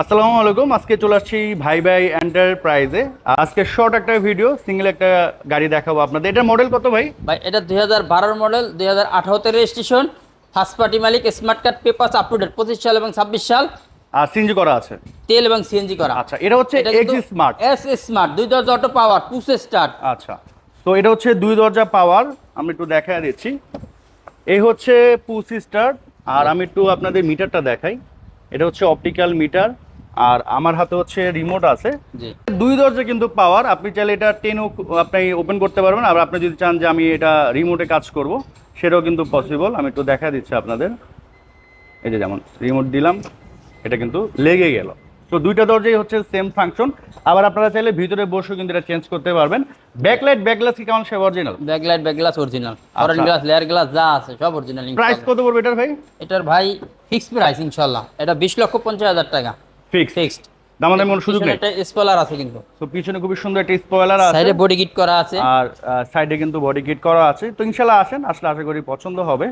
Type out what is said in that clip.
আসসালামু আলাইকুম। আজকে চলে আসছি ভাই ভাই এন্টারপ্রাইজে আজকে শর্ট একটা ভিডিও সিঙ্গেল একটা গাড়ি দেখাবো আপনাদের। এটার মডেল কত ভাই? ভাই এটা দুই হাজার বারোর মডেল দুই হাজার আঠারোতে registration first party Malik smart card paper up to date পঁচিশ সাল এবং ছাব্বিশ সাল। আর সিনজি করা আছে? তেল এবং সিএনজি করা। আচ্ছা এটা হচ্ছে এক্স স্মার্ট এস স্মার্ট দুই দরজা অটো পাওয়ার পুসে স্টার্ট আচ্ছা তো এটা হচ্ছে দুই দরজা পাওয়ার আমি একটু দেখা দিচ্ছি। এই হচ্ছে পুসি স্টার আর আমি একটু আপনাদের মিটারটা দেখাই। এটা হচ্ছে অপটিক্যাল মিটার আর আমার হাতে হচ্ছে রিমোট আছে। দুই দরজা কিন্তু পাওয়ার আপনি চাইলে এটা টেনও আপনি ওপেন করতে পারবেন। আর আপনি যদি চান যে আমি এটা রিমোটে কাজ করব সেটাও কিন্তু পসিবল আমি একটু দেখা দিচ্ছি আপনাদের। এই যে যেমন রিমোট দিলাম এটা কিন্তু লেগে গেল। তো দুইটা দরজাই হচ্ছে সেম ফাংশন আবার আপনারা চাইলে ভিতরে বসেও কিন্তু এটা চেঞ্জ করতে পারবেন। ব্যাকলাইট ব্যাকগ্লাস কি কেমন সে original backlight back glass original foreign glass layer glass যা আছে সব অরিজিনাল প্রাইস কত পড়বে এটার ভাই? এটার ভাই ফিক্স প্রাইস ইনশাআল্লাহ এটা বিশ লক্ষ পঞ্চাশ হাজার টাকা। Fix fixed. দামাদামি কোনো সুযোগ নেই? স্পয়লার আছে কিন্তু। তো পিছনে খুবই সুন্দর একটা স্পয়লার আছে। সাইডে বডি কিট করা আছে। আর সাইডে কিন্তু বডি কিট করা আছে। তো ইনশাল্লাহ আসেন আসলে আশা করি পছন্দ হবে।